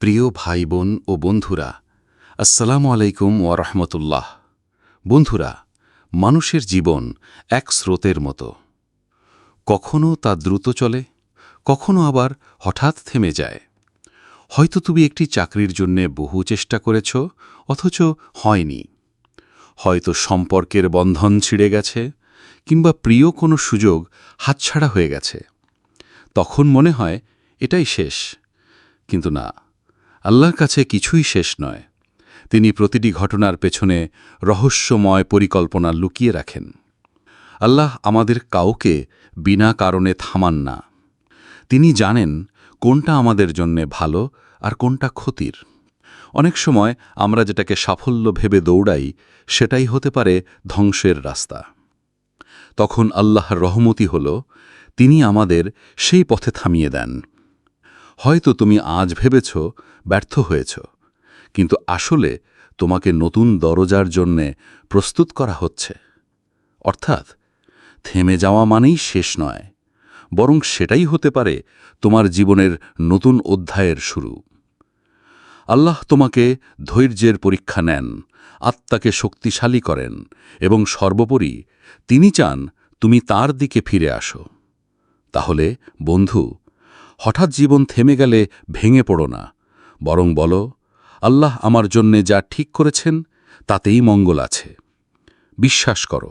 প্রিয় ভাই বোন ও বন্ধুরা, আসসালামু আলাইকুম রাহমাতুল্লাহ। বন্ধুরা, মানুষের জীবন এক স্রোতের মতো। কখনো তা দ্রুত চলে, কখনো আবার হঠাৎ থেমে যায়। হয়তো তুমি একটি চাকরির জন্যে বহু চেষ্টা করেছ, অথচ হয়নি। হয়তো সম্পর্কের বন্ধন ছিঁড়ে গেছে, কিংবা প্রিয় কোনো সুযোগ হাতছাড়া হয়ে গেছে। তখন মনে হয় এটাই শেষ, কিন্তু না। আল্লাহর কাছে কিছুই শেষ নয়। তিনি প্রতিটি ঘটনার পেছনে রহস্যময় পরিকল্পনা লুকিয়ে রাখেন। আল্লাহ আমাদের কাউকে বিনা কারণে থামান না। তিনি জানেন কোনটা আমাদের জন্যে ভালো আর কোনটা ক্ষতির। অনেক সময় আমরা যেটাকে সাফল্য ভেবে দৌড়াই, সেটাই হতে পারে ধ্বংসের রাস্তা। তখন আল্লাহর রহমতি হল, তিনি আমাদের সেই পথে থামিয়ে দেন। হয়তো তুমি আজ ভেবেছ ব্যর্থ হয়েছ। কিন্তু আসলে তোমাকে নতুন দরজার জন্যে প্রস্তুত করা হচ্ছে। অর্থাৎ, থেমে যাওয়া মানেই শেষ নয়, বরং সেটাই হতে পারে তোমার জীবনের নতুন অধ্যায়ের শুরু। আল্লাহ তোমাকে ধৈর্যের পরীক্ষা নেন, আত্মাকে শক্তিশালী করেন এবং সর্বোপরি তিনি চান তুমি তার দিকে ফিরে আসো। তাহলে, বন্ধু, হঠাৎ জীবন থেমে গেলে ভেঙে পড়ো না বরং বলো, আল্লাহ আমার জন্যে যা ঠিক করেছেন, তাতেই মঙ্গল আছে। বিশ্বাস করো,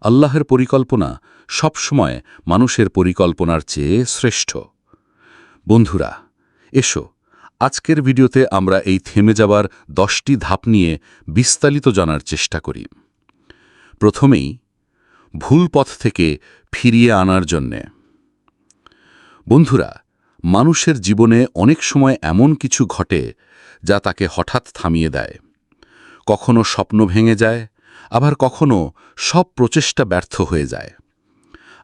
আল্লাহের পরিকল্পনা সবসময় মানুষের পরিকল্পনার চেয়ে শ্রেষ্ঠ। বন্ধুরা, এসো, আজকের ভিডিওতে আমরা এই থেমে যাবার দশটি ধাপ নিয়ে বিস্তারিত জানার চেষ্টা করি। প্রথমেই, ভুল পথ থেকে ফিরিয়ে আনার জন্যে। বন্ধুরা মানুষের জীবনে অনেক সময় এমন কিছু ঘটে যা তাকে হঠাৎ থামিয়ে দেয়। কখনো স্বপ্ন ভেঙে যায়, আবার কখনো সব প্রচেষ্টা ব্যর্থ হয়ে যায়।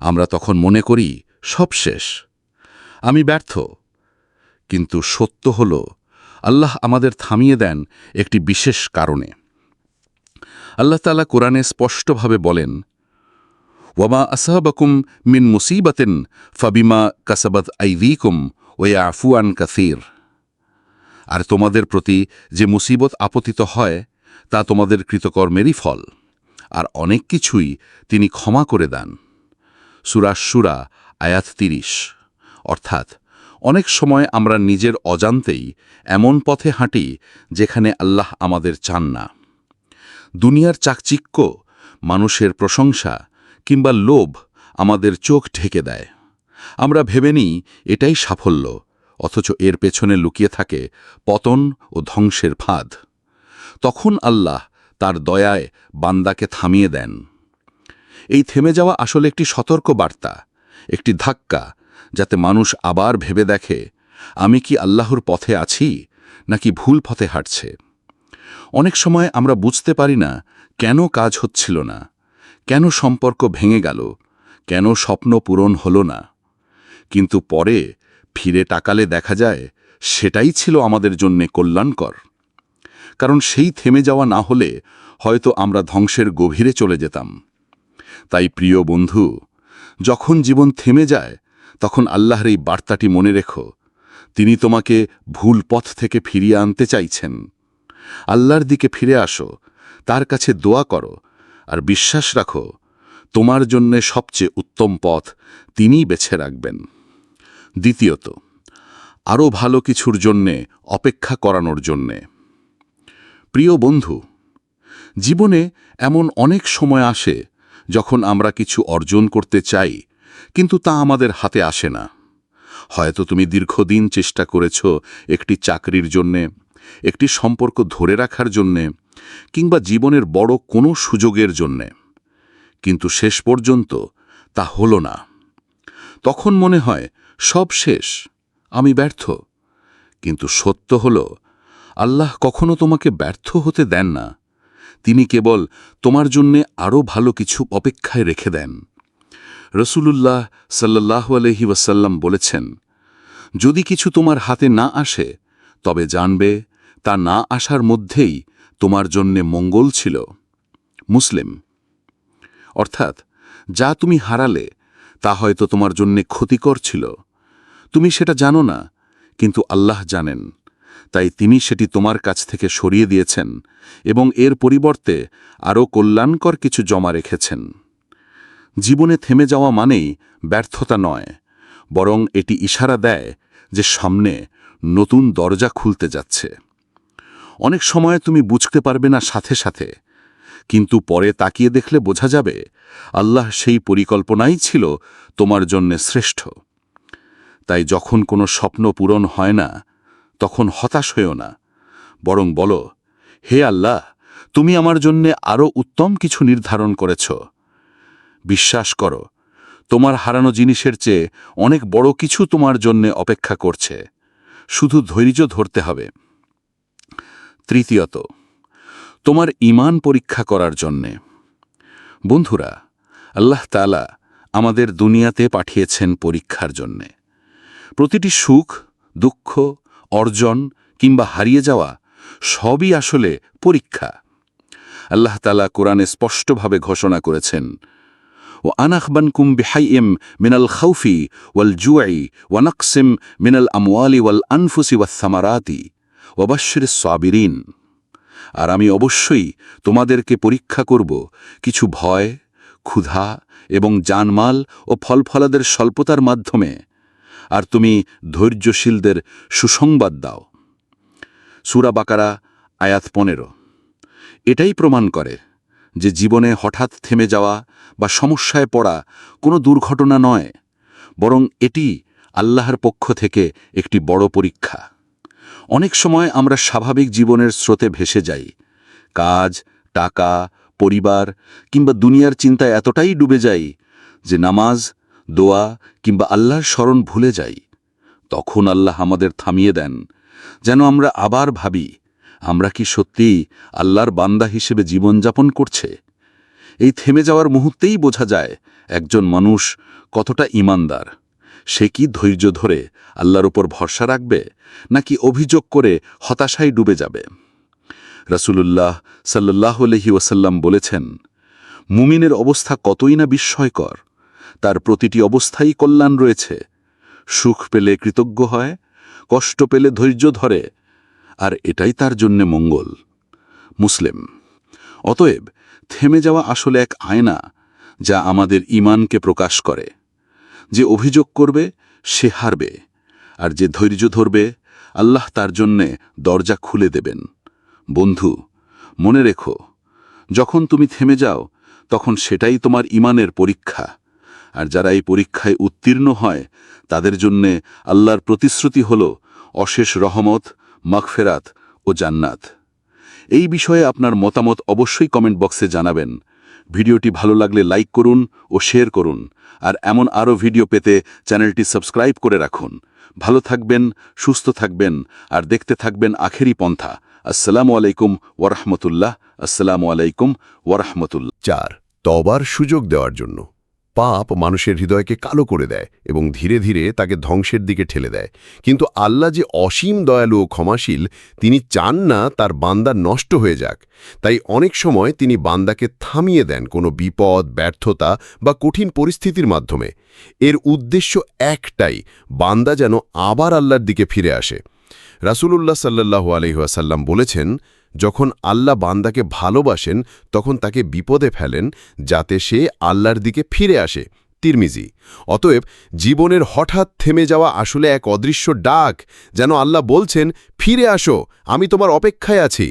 আমরা তখন মনে করি, সব শেষ। আমি ব্যর্থ। কিন্তু সত্য হল, আল্লাহ আমাদের থামিয়ে দেন একটি বিশেষ কারণে। আল্লাহ তালা কোরআনে স্পষ্টভাবে বলেন ওয়ামা আসাহাবাকুম মিন মুসিবাতেন ফাবিমা কাসাবাত আইভিকুম ওয়া আফুয়ান কাসির আর তোমাদের প্রতি যে মুসিবত আপতিত হয়, তা তোমাদের কৃতকর্মেরই ফল। আর অনেক কিছুই তিনি ক্ষমা করে দেন। সুরাশুরা আয়াত তিরিশ। অর্থাৎ, অনেক সময় আমরা নিজের অজান্তেই এমন পথে হাঁটি যেখানে আল্লাহ আমাদের চান না। দুনিয়ার চাকচিক্য, মানুষের প্রশংসা কিংবা লোভ আমাদের চোখ ঢেকে দেয়। আমরা ভেবে নিই এটাই সাফল্য, অথচ এর পেছনে লুকিয়ে থাকে পতন ও ধ্বংসের ফাঁদ। তখন আল্লাহ তার দয়ায় বান্দাকে থামিয়ে দেন। এই থেমে যাওয়া আসলে একটি সতর্ক বার্তা একটি ধাক্কা, যাতে মানুষ আবার ভেবে দেখে, আমি কি আল্লাহর পথে আছি, নাকি ভুল পথে হাঁটছে? অনেক সময় আমরা বুঝতে পারি না কেন কাজ হচ্ছিল না। কেন সম্পর্ক ভেঙে গেল? কেন স্বপ্ন পূরণ হল না? কিন্তু পরে ফিরে টাকালে দেখা যায়, সেটাই ছিল আমাদের জন্যে কল্যাণকর। কারণ সেই থেমে যাওয়া না হলে হয়তো আমরা ধ্বংসের গভীরে চলে যেতাম। তাই প্রিয় বন্ধু, যখন জীবন থেমে যায়, তখন আল্লাহর এই বার্তাটি মনে রেখো, তিনি তোমাকে ভুল পথ থেকে ফিরিয়ে আনতে চাইছেন। আল্লাহর দিকে ফিরে আসো, তার কাছে দোয়া করো আর বিশ্বাস রাখো, তোমার জন্যে সবচেয়ে উত্তম পথ তিনিই বেছে রাখবেন। দ্বিতীয়ত আরও ভালো কিছুর জন্যে, অপেক্ষা করানোর জন্যে। প্রিয় বন্ধু, জীবনে এমন অনেক সময় আসে যখন আমরা কিছু অর্জন করতে চাই, কিন্তু তা আমাদের হাতে আসে না। হয়তো তুমি দীর্ঘদিন চেষ্টা করেছ একটি চাকরির জন্যে, একটি সম্পর্ক ধরে রাখার জন্যে কিংবা জীবনের বড় কোনো সুযোগের জন্যে। কিন্তু শেষ পর্যন্ত তা হল না। তখন মনে হয়, সব শেষ, আমি ব্যর্থ। কিন্তু সত্য হল, আল্লাহ কখনো তোমাকে ব্যর্থ হতে দেন না। তিনি কেবল তোমার জন্যে আরও ভালো কিছু অপেক্ষায় রেখে দেন। রসুলুল্লাহ সাল্লাহ আলহি ওয়াসাল্লাম বলেছেন, যদি কিছু তোমার হাতে না আসে, তবে জানবে, তা না আসার মধ্যেই তোমার জন্যে মঙ্গল ছিল, মুসলিম। অর্থাৎ, যা তুমি হারালে, তা হয়তো তোমার জন্যে ক্ষতিকর ছিল। তুমি সেটা জানো না, কিন্তু আল্লাহ জানেন। তাই তিনি সেটি তোমার কাছ থেকে সরিয়ে দিয়েছেন এবং এর পরিবর্তে আরও কল্যাণকর কিছু জমা রেখেছেন। জীবনে থেমে যাওয়া মানেই ব্যর্থতা নয়, বরং এটি ইশারা দেয় যে সামনে নতুন দরজা খুলতে যাচ্ছে। অনেক সময় তুমি বুঝতে পারবে না সাথে সাথে। কিন্তু পরে তাকিয়ে দেখলে বোঝা যাবে, আল্লাহ সেই পরিকল্পনাই ছিল তোমার জন্যে শ্রেষ্ঠ। তাই যখন কোনো স্বপ্ন পূরণ হয় না, তখন হতাশ হয়েও না। বরং বলো, হে আল্লাহ, তুমি আমার জন্যে আরও উত্তম কিছু নির্ধারণ করেছ। বিশ্বাস করো, তোমার হারানো জিনিসের চেয়ে অনেক বড় কিছু তোমার জন্যে অপেক্ষা করছে। শুধু ধৈর্য ধরতে হবে। তৃতীয়ত, তোমার ইমান পরীক্ষা করার জন্যে। বন্ধুরা, আল্লাহ তালা আমাদের দুনিয়াতে পাঠিয়েছেন পরীক্ষার জন্যে। প্রতিটি সুখ, দুঃখ, অর্জন কিংবা হারিয়ে যাওয়া সবই আসলে পরীক্ষা। আল্লাহ তালা কোরআনে স্পষ্টভাবে ঘোষণা করেছেন ও আনাখবানকুম বিহাইম মিনাল খাউফি ওয়াল জুয়াই ওয়ানাকসিম মিনাল আমওয়ালি ওয়াল আনফুসি ওয়াসামারাতি ওবাশ্বর সাবিরিন। আর আমি অবশ্যই তোমাদেরকে পরীক্ষা করব কিছু ভয়, ক্ষুধা এবং জানমাল ও ফলফলাদের স্বল্পতার মাধ্যমে। আর তুমি ধৈর্যশীলদের সুসংবাদ দাও। সুরা বাকারা, আয়াত পনেরো। এটাই প্রমাণ করে যে জীবনে হঠাৎ থেমে যাওয়া বা সমস্যায় পড়া কোনো দুর্ঘটনা নয়, বরং এটি আল্লাহর পক্ষ থেকে একটি বড় পরীক্ষা। অনেক সময় আমরা স্বাভাবিক জীবনের স্রোতে ভেসে যাই। কাজ, টাকা, পরিবার কিংবা দুনিয়ার চিন্তায় এতটাই ডুবে যাই যে নামাজ, দোয়া কিংবা আল্লাহর স্মরণ ভুলে যাই। তখন আল্লাহ আমাদের থামিয়ে দেন। যেন আমরা আবার ভাবি, আমরা কি সত্যিই আল্লাহর বান্দা হিসেবে জীবনযাপন করছে? এই থেমে যাওয়ার মুহূর্তেই বোঝা যায় একজন মানুষ কতটা ইমানদার। সে কি ধৈর্য ধরে আল্লাহর উপর ভরসা রাখবে, নাকি অভিযোগ করে হতাশায় ডুবে যাবে? রাসূলুল্লাহ সাল্লাহ আলহি ওয়াসাল্লাম বলেছেন, মুমিনের অবস্থা কতই না বিস্ময়কর, তার প্রতিটি অবস্থাই কল্যাণ রয়েছে। সুখ পেলে কৃতজ্ঞ হয়, কষ্ট পেলে ধৈর্য ধরে, আর এটাই তার জন্যে মঙ্গল। মুসলিম, অতএব থেমে যাওয়া আসলে এক আয়না যা আমাদের ইমানকে প্রকাশ করে। যে অভিযোগ করবে, সে হারবে। আর যে ধৈর্য ধরবে, আল্লাহ তার জন্যে দরজা খুলে দেবেন। বন্ধু, মনে রেখো, যখন তুমি থেমে যাও, তখন সেটাই তোমার ইমানের পরীক্ষা। আর যারা এই পরীক্ষায় উত্তীর্ণ হয়, তাদের জন্যে আল্লাহর প্রতিশ্রুতি হল অশেষ রহমত, মাগফেরাত ও জান্নাত। এই বিষয়ে আপনার মতামত অবশ্যই কমেন্ট বক্সে জানাবেন। ভিডিওটি ভালো লাগলে লাইক করুন ও শেয়ার করুন, আর এমন আরও ভিডিও পেতে চ্যানেলটি সাবস্ক্রাইব করে রাখুন। ভালো থাকবেন, সুস্থ থাকবেন, আর দেখতে থাকবেন আখেরি পন্থা। আসসালামু আলাইকুম ওরহমতুল্লাহ আসসালামু আলাইকুম ওরহমতুল্লাহ চার, তবার সুযোগ দেওয়ার জন্য। পাপ মানুষের হৃদয়কে কালো করে দেয় এবং ধীরে ধীরে তাকে ধ্বংসের দিকে ঠেলে দেয়। কিন্তু আল্লাহ যে অসীম দয়ালু ও ক্ষমাশীল, তিনি চান না তার বান্দা নষ্ট হয়ে যাক। তাই অনেক সময় তিনি বান্দাকে থামিয়ে দেন কোনো বিপদ, ব্যর্থতা বা কঠিন পরিস্থিতির মাধ্যমে। এর উদ্দেশ্য একটাই, বান্দা যেন আবার আল্লাহর দিকে ফিরে আসে। রাসূলুল্লাহ সাল্লাল্লাহু আলহিহাসাল্লাম বলেছেন যখন আল্লাহ বান্দাকে ভালোবাসেন, তখন তাকে বিপদে ফেলেন, যাতে সে আল্লাহর দিকে ফিরে আসে। তিরমিজি, অতএব জীবনের হঠাৎ থেমে যাওয়া আসলে এক অদৃশ্য ডাক, যেন আল্লাহ বলছেন, ফিরে আসো, আমি তোমার অপেক্ষায় আছি।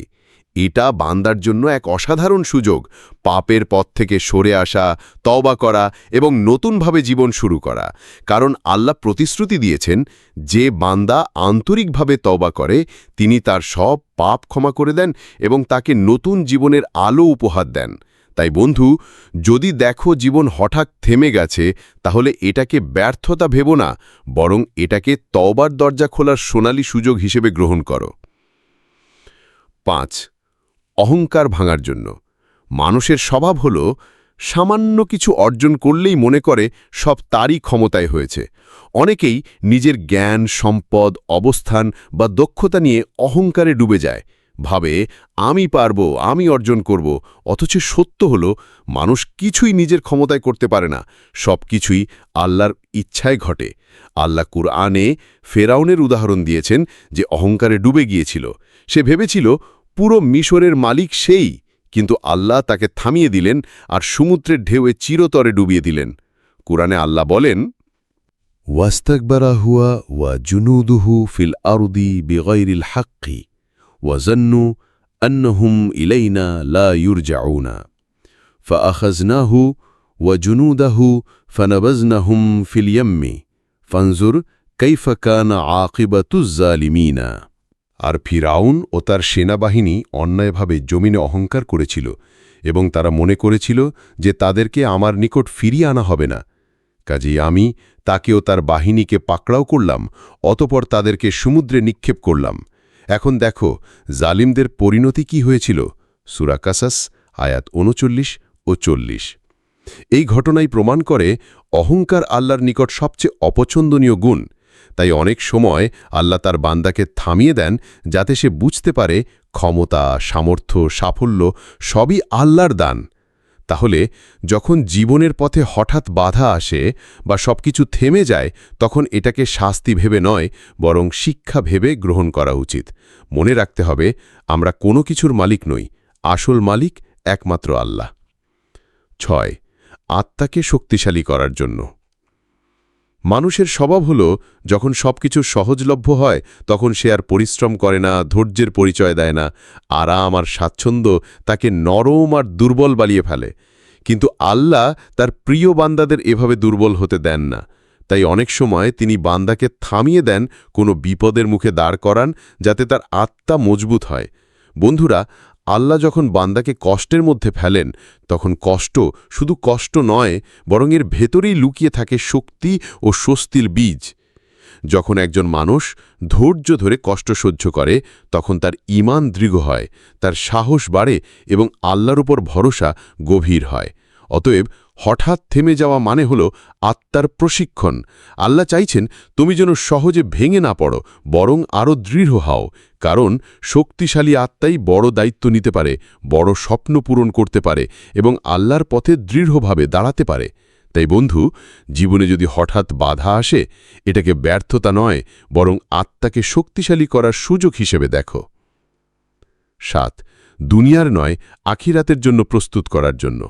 এটা বান্দার জন্য এক অসাধারণ সুযোগ, পাপের পথ থেকে সরে আসা, তওবা করা এবং নতুনভাবে জীবন শুরু করা। কারণ আল্লাহ প্রতিশ্রুতি দিয়েছেন, যে বান্দা আন্তরিকভাবে তওবা করে, তিনি তার সব পাপ ক্ষমা করে দেন এবং তাকে নতুন জীবনের আলো উপহার দেন। তাই বন্ধু, যদি দেখো জীবন হঠাৎ থেমে গেছে, তাহলে এটাকে ব্যর্থতা ভেব না, বরং এটাকে তওবার দরজা খোলার সোনালি সুযোগ হিসেবে গ্রহণ করো। পাঁচ অহংকার ভাঙার জন্য। মানুষের স্বভাব হল, সামান্য কিছু অর্জন করলেই মনে করে সব তারই ক্ষমতায় হয়েছে। অনেকেই নিজের জ্ঞান, সম্পদ, অবস্থান বা দক্ষতা নিয়ে অহংকারে ডুবে যায়। ভাবে, আমি পারব, আমি অর্জন করব। অথচ সত্য হল, মানুষ কিছুই নিজের ক্ষমতায় করতে পারে না। সব কিছুই আল্লাহর ইচ্ছায় ঘটে। আল্লাহ কুরআনে ফেরাউনের উদাহরণ দিয়েছেন যে, অহংকারে ডুবে গিয়েছিল। সে ভেবেছিল পুরো মিশরের মালিক সেই কিন্তু আল্লাহ তাকে থামিয়ে দিলেন আর সমুদ্রের ঢেউয়ে চিরতরে ডুবিয়ে দিলেন কুরআনে আল্লাহ বলেন ওয়াস্তাকবারা হুয়া ওয়া জুনুদুহু ফিল আরদি বিগৈরিল হাক্কি ওয়াজান্নু আন্নহুম ইলাইনা লা ইউরজাউনা فأخذناه وجنوده فنبذناهم في اليم فانظر كيف كان عاقبة الظالمين আর ফিরাউন ও তার সেনাবাহিনী অন্যায়ভাবে জমিনে অহংকার করেছিল এবং তারা মনে করেছিল যে তাদেরকে আমার নিকট ফিরিয়ে আনা হবে না। কাজেই আমি তাকেও তার বাহিনীকে পাকড়াও করলাম, অতপর তাদেরকে সমুদ্রে নিক্ষেপ করলাম। এখন দেখো, জালিমদের পরিণতি কি হয়েছিল? সুরাকাসাস আয়াত উনচল্লিশ ও চল্লিশ। এই ঘটনাই প্রমাণ করে অহংকার আল্লাহর নিকট সবচেয়ে অপছন্দনীয় গুণ। তাই অনেক সময় আল্লাহ তার বান্দাকে থামিয়ে দেন যাতে সে বুঝতে পারে ক্ষমতা, সামর্থ্য, সাফল্য সবই আল্লাহর দান। তাহলে যখন জীবনের পথে হঠাৎ বাধা আসে বা সবকিছু থেমে যায়, তখন এটাকে শাস্তি ভেবে নয়, বরং শিক্ষা ভেবে গ্রহণ করা উচিত। মনে রাখতে হবে, আমরা কোনো কিছুর মালিক নই, আসল মালিক একমাত্র আল্লাহ। ছয়, আত্মাকে শক্তিশালী করার জন্য। মানুষের স্বভাব হল, যখন সবকিছু সহজলভ্য হয়, তখন সে আর পরিশ্রম করে না, ধৈর্যের পরিচয় দেয় না। আরাম আর স্বাচ্ছন্দ্য তাকে নরম আর দুর্বল বালিয়ে ফেলে। কিন্তু আল্লাহ তার প্রিয় বান্দাদের এভাবে দুর্বল হতে দেন না। তাই অনেক সময় তিনি বান্দাকে থামিয়ে দেন, কোনো বিপদের মুখে দাঁড় করান, যাতে তার আত্মা মজবুত হয়। বন্ধুরা আল্লাহ যখন বান্দাকে কষ্টের মধ্যে ফেলেন, তখন কষ্ট শুধু কষ্ট নয়, বরং এর ভেতরেই লুকিয়ে থাকে শক্তি ও স্বস্তির বীজ। যখন একজন মানুষ ধৈর্য ধরে কষ্ট সহ্য করে, তখন তার ইমান দৃঢ় হয়, তার সাহস বাড়ে এবং আল্লাহর উপর ভরসা গভীর হয়। অতএব হঠাৎ থেমে যাওয়া মানে হল আত্মার প্রশিক্ষণ। আল্লাহ চাইছেন তুমি যেন সহজে ভেঙে না পড়ো, বরং আরও দৃঢ় হও, কারণ শক্তিশালী আত্মাই বড় দায়িত্ব নিতে পারে, বড় স্বপ্ন পূরণ করতে পারে এবং আল্লাহর পথে দৃঢ়ভাবে দাঁড়াতে পারে। তাই বন্ধু, জীবনে যদি হঠাৎ বাধা আসে, এটাকে ব্যর্থতা নয়, বরং আত্মাকে শক্তিশালী করার সুযোগ হিসেবে দেখো। সাত, দুনিয়ার নয়, আখিরাতের জন্য প্রস্তুত করার জন্য।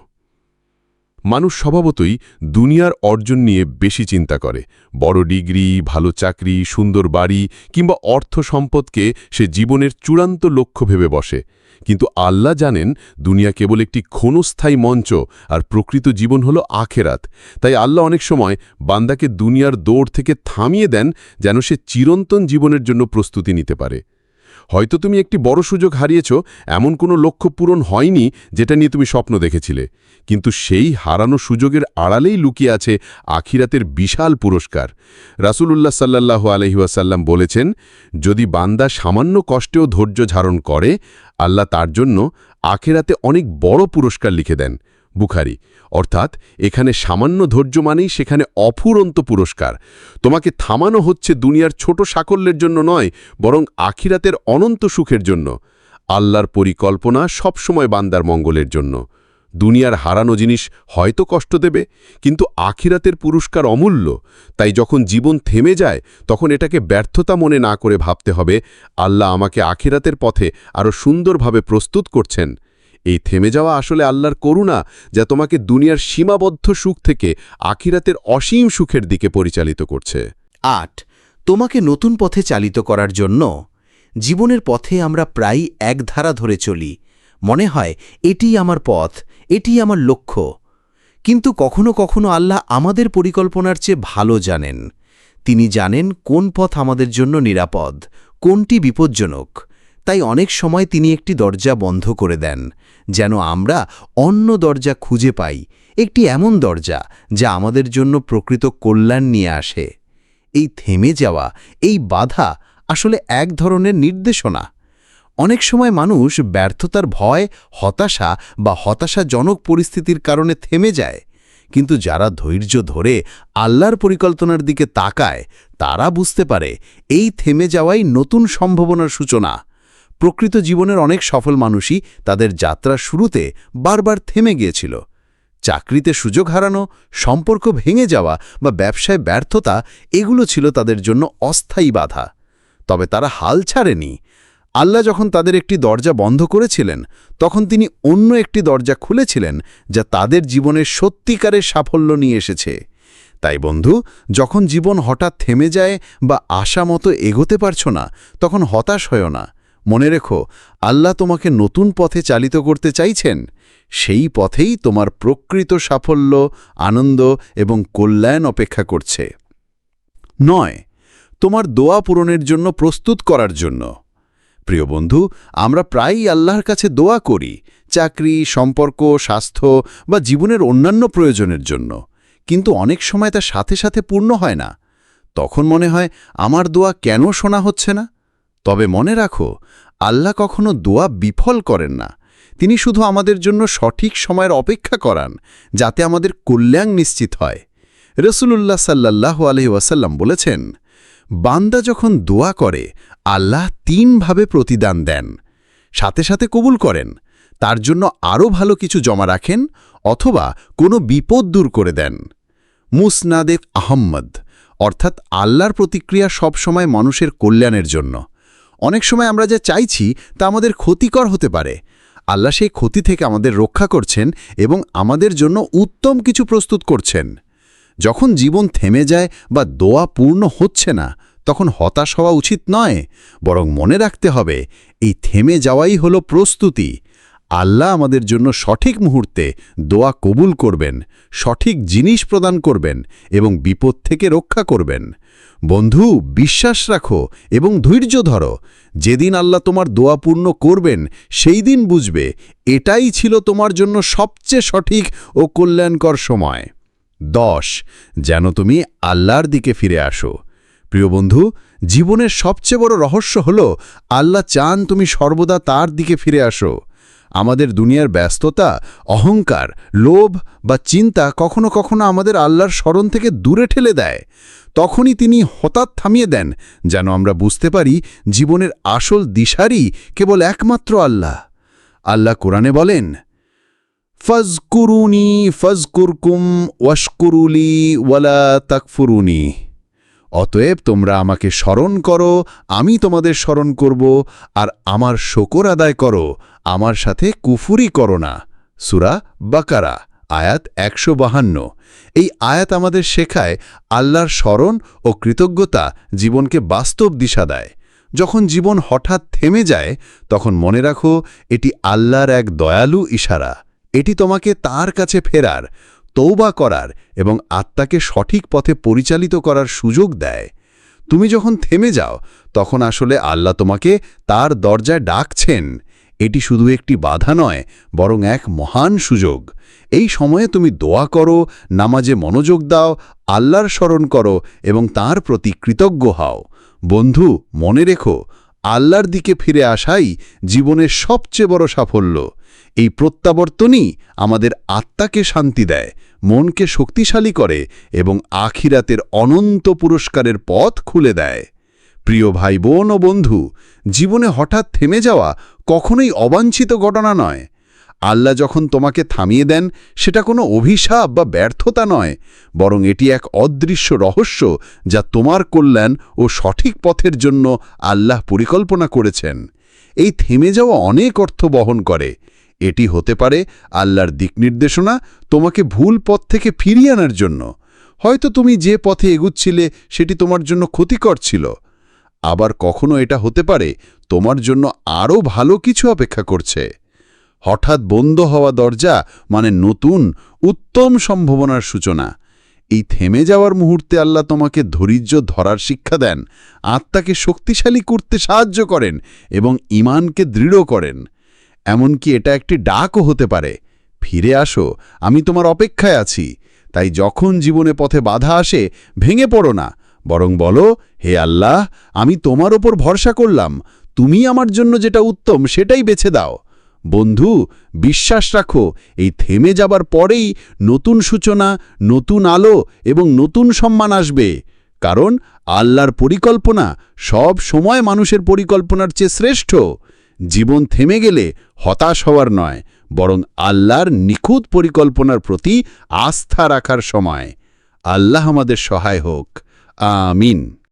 মানুষ স্বভাবতই দুনিয়ার অর্জন নিয়ে বেশি চিন্তা করে। বড় ডিগ্রি, ভালো চাকরি, সুন্দর বাড়ি কিংবা অর্থ সম্পদকে সে জীবনের চূড়ান্ত লক্ষ্য ভেবে বসে। কিন্তু আল্লাহ জানেন, দুনিয়া কেবল একটি ক্ষণস্থায়ী মঞ্চ আর প্রকৃত জীবন হল আখেরাত। তাই আল্লাহ অনেক সময় বান্দাকে দুনিয়ার দৌড় থেকে থামিয়ে দেন যেন সে চিরন্তন জীবনের জন্য প্রস্তুতি নিতে পারে। হয়তো তুমি একটি বড় সুযোগ হারিয়েছ, এমন কোনো লক্ষ্য পূরণ হয়নি যেটা নিয়ে তুমি স্বপ্ন দেখেছিলে। কিন্তু সেই হারানো সুযোগের আড়ালেই লুকিয়ে আছে আখিরাতের বিশাল পুরস্কার। রাসূলুল্লাহ সাল্লাহ আলহিউসাল্লাম বলেছেন, যদি বান্দা সামান্য কষ্টেও ধৈর্য ধারণ করে, আল্লাহ তার জন্য আখেরাতে অনেক বড় পুরস্কার লিখে দেন। বুখারি অর্থাৎ এখানে সামান্য ধৈর্য মানেই সেখানে অফুরন্ত পুরস্কার। তোমাকে থামানো হচ্ছে দুনিয়ার ছোট সাকল্যের জন্য নয়, বরং আখিরাতের অনন্ত সুখের জন্য। আল্লাহর পরিকল্পনা সবসময় বান্দার মঙ্গলের জন্য। দুনিয়ার হারানো জিনিস হয়তো কষ্ট দেবে, কিন্তু আখিরাতের পুরস্কার অমূল্য। তাই যখন জীবন থেমে যায়, তখন এটাকে ব্যর্থতা মনে না করে ভাবতে হবে, আল্লাহ আমাকে আখিরাতের পথে আরও সুন্দরভাবে প্রস্তুত করছেন। এই থেমে যাওয়া আসলে আল্লাহর করুণা যা তোমাকে দুনিয়ার সীমাবদ্ধ সুখ থেকে আখিরাতের অসীম সুখের দিকে পরিচালিত করছে। আট, তোমাকে নতুন পথে চালিত করার জন্য জীবনের পথে আমরা প্রায় এক ধারা ধরে চলি। মনে হয়, এটিই আমার পথ, এটিই আমার লক্ষ্য। কিন্তু কখনো কখনো আল্লাহ আমাদের পরিকল্পনার চেয়ে ভালো জানেন। তিনি জানেন কোন পথ আমাদের জন্য নিরাপদ, কোনটি বিপজ্জনক। তাই অনেক সময় তিনি একটি দরজা বন্ধ করে দেন। যেন আমরা অন্য দরজা খুঁজে পাই। একটি এমন দরজা যা আমাদের জন্য প্রকৃত কল্যাণ নিয়ে আসে। এই থেমে যাওয়া, এই বাধা আসলে এক ধরনের নির্দেশনা। অনেক সময় মানুষ ব্যর্থতার ভয়, হতাশা বা হতাশাজনক পরিস্থিতির কারণে থেমে যায়। কিন্তু যারা ধৈর্য ধরে আল্লাহর পরিকল্পনার দিকে তাকায়, তারা বুঝতে পারে, এই থেমে যাওয়াই নতুন সম্ভাবনার সূচনা। প্রকৃত জীবনের অনেক সফল মানুষই তাদের যাত্রা শুরুতে বারবার থেমে গিয়েছিল। চাকরিতে সুযোগ হারানো, সম্পর্ক ভেঙে যাওয়া বা ব্যবসায় ব্যর্থতা, এগুলো ছিল তাদের জন্য অস্থায়ী বাধা। তবে তারা হাল ছাড়েনি। আল্লাহ যখন তাদের একটি দরজা বন্ধ করেছিলেন, তখন তিনি অন্য একটি দরজা খুলেছিলেন যা তাদের জীবনের সত্যিকারের সাফল্য নিয়ে এসেছে। তাই বন্ধু, যখন জীবন হঠাৎ থেমে যায় বা আশা মতো এগোতে পারছ না, তখন হতাশ হয় না। মনে রেখো, আল্লাহ তোমাকে নতুন পথে চালিত করতে চাইছেন। সেই পথেই তোমার প্রকৃত সাফল্য, আনন্দ এবং কল্যাণ অপেক্ষা করছে। নয়, তোমার দোয়া পূরণের জন্য প্রস্তুত করার জন্য। প্রিয় বন্ধু, আমরা প্রায়ই আল্লাহর কাছে দোয়া করি, চাকরি, সম্পর্ক, স্বাস্থ্য বা জীবনের অন্যান্য প্রয়োজনের জন্য। কিন্তু অনেক সময় তা সাথে সাথে পূর্ণ হয় না। তখন মনে হয়, আমার দোয়া কেন শোনা হচ্ছে না? তবে মনে রাখো, আল্লাহ কখনো দোয়া বিফল করেন না। তিনি শুধু আমাদের জন্য সঠিক সময়ের অপেক্ষা করান, যাতে আমাদের কল্যাণ নিশ্চিত হয়। রসুলুল্লাহ সাল্লাহ আলহি ওয়াসাল্লাম বলেছেন, বান্দা যখন দোয়া করে, আল্লাহ তিনভাবে প্রতিদান দেন। সাথে সাথে কবুল করেন, তার জন্য আরও ভালো কিছু জমা রাখেন অথবা কোনো বিপদ দূর করে দেন। মুসনাদে আহম্মদ, অর্থাৎ আল্লাহর প্রতিক্রিয়া সবসময় মানুষের কল্যাণের জন্য। অনেক সময় আমরা যা চাইছি তা আমাদের ক্ষতিকর হতে পারে। আল্লাহ সেই ক্ষতি থেকে আমাদের রক্ষা করছেন এবং আমাদের জন্য উত্তম কিছু প্রস্তুত করছেন। যখন জীবন থেমে যায় বা দোয়া পূর্ণ হচ্ছে না, তখন হতাশ হওয়া উচিত নয়, বরং মনে রাখতে হবে, এই থেমে যাওয়াই হলো প্রস্তুতি। আল্লাহ আমাদের জন্য সঠিক মুহূর্তে দোয়া কবুল করবেন, সঠিক জিনিস প্রদান করবেন এবং বিপদ থেকে রক্ষা করবেন। বন্ধু, বিশ্বাস রাখো এবং ধৈর্য ধরো। যেদিন আল্লাহ তোমার দোয়া পূর্ণ করবেন, সেই দিন বুঝবে এটাই ছিল তোমার জন্য সবচেয়ে সঠিক ও কল্যাণকর সময়। দশ, যেন তুমি আল্লাহর দিকে ফিরে আসো। প্রিয় বন্ধু, জীবনের সবচেয়ে বড় রহস্য হল, আল্লাহ চান তুমি সর্বদা তার দিকে ফিরে আসো। আমাদের দুনিয়ার ব্যস্ততা, অহংকার, লোভ বা চিন্তা কখনো কখনো আমাদের আল্লাহর স্মরণ থেকে দূরে ঠেলে দেয়। তখনই তিনি হঠাৎ থামিয়ে দেন, যেন আমরা বুঝতে পারি জীবনের আসল দিশারই কেবল একমাত্র আল্লাহ। আল্লাহ কোরআনে বলেন, ফজকুরুনি ফজকুরকুম ওয়াশকুরুলি ওয়ালা তাকফুরুনি। অতএব তোমরা আমাকে স্মরণ করো, আমি তোমাদের স্মরণ করব, আর আমার শকর আদায় করো আমার সাথে কুফুরি করো না। সুরা বাকারা, আয়াত একশো বাহান্ন। এই আয়াত আমাদের শেখায় আল্লাহর স্মরণ ও কৃতজ্ঞতা জীবনকে বাস্তব দিশা দেয়। যখন জীবন হঠাৎ থেমে যায়, তখন মনে রাখো, এটি আল্লাহর এক দয়ালু ইশারা। এটি তোমাকে তার কাছে ফেরার তৌবা করার এবং আত্মাকে সঠিক পথে পরিচালিত করার সুযোগ দেয়। তুমি যখন থেমে যাও, তখন আসলে আল্লাহ তোমাকে তার দরজায় ডাকছেন। এটি শুধু একটি বাধা নয়, বরং এক মহান সুযোগ। এই সময়ে তুমি দোয়া করো, নামাজে মনোযোগ দাও, আল্লাহর স্মরণ করো এবং তার প্রতি কৃতজ্ঞ হও। বন্ধু, মনে রেখো, আল্লাহর দিকে ফিরে আসাই জীবনের সবচেয়ে বড় সাফল্য। এই প্রত্যাবর্তনই আমাদের আত্মাকে শান্তি দেয়, মনকে শক্তিশালী করে এবং আখিরাতের অনন্ত পুরস্কারের পথ খুলে দেয়। প্রিয় ভাই বোন ও বন্ধু, জীবনে হঠাৎ থেমে যাওয়া কখনোই অবাঞ্ছিত ঘটনা নয়। আল্লাহ যখন তোমাকে থামিয়ে দেন, সেটা কোনো অভিশাপ বা ব্যর্থতা নয়, বরং এটি এক অদৃশ্য রহস্য যা তোমার কল্যাণ ও সঠিক পথের জন্য আল্লাহ পরিকল্পনা করেছেন। এই থেমে যাওয়া অনেক অর্থ বহন করে। এটি হতে পারে আল্লাহর দিকনির্দেশনা তোমাকে ভুল পথ থেকে ফিরিয়ে আনার জন্য। হয়তো তুমি যে পথে এগুচ্ছিলে, সেটি তোমার জন্য ক্ষতিকর ছিল। আবার কখনো এটা হতে পারে তোমার জন্য আরও ভালো কিছু অপেক্ষা করছে। হঠাৎ বন্ধ হওয়া দরজা মানে নতুন, উত্তম সম্ভাবনার সূচনা। এই থেমে যাওয়ার মুহূর্তে আল্লাহ তোমাকে ধৈর্য ধরার শিক্ষা দেন, আত্মাকে শক্তিশালী করতে সাহায্য করেন এবং ইমানকে দৃঢ় করেন। এমনকি এটা একটি ডাকও হতে পারে, ফিরে আসো, আমি তোমার অপেক্ষায় আছি। তাই যখন জীবনে পথে বাধা আসে, ভেঙে পড়ো না। বরং বলো, হে আল্লাহ, আমি তোমার ওপর ভরসা করলাম। তুমি আমার জন্য যেটা উত্তম, সেটাই বেছে দাও। বন্ধু, বিশ্বাস রাখো, এই থেমে যাবার পরেই নতুন সূচনা, নতুন আলো এবং নতুন সম্মান আসবে। কারণ আল্লাহর পরিকল্পনা সব সময় মানুষের পরিকল্পনার চেয়ে শ্রেষ্ঠ। জীবন থেমে গেলে হতাশ হওয়ার নয়, বরং আল্লাহর নিখুঁত পরিকল্পনার প্রতি আস্থা রাখার সময়। আল্লাহ আমাদের সহায় হোক। আমিন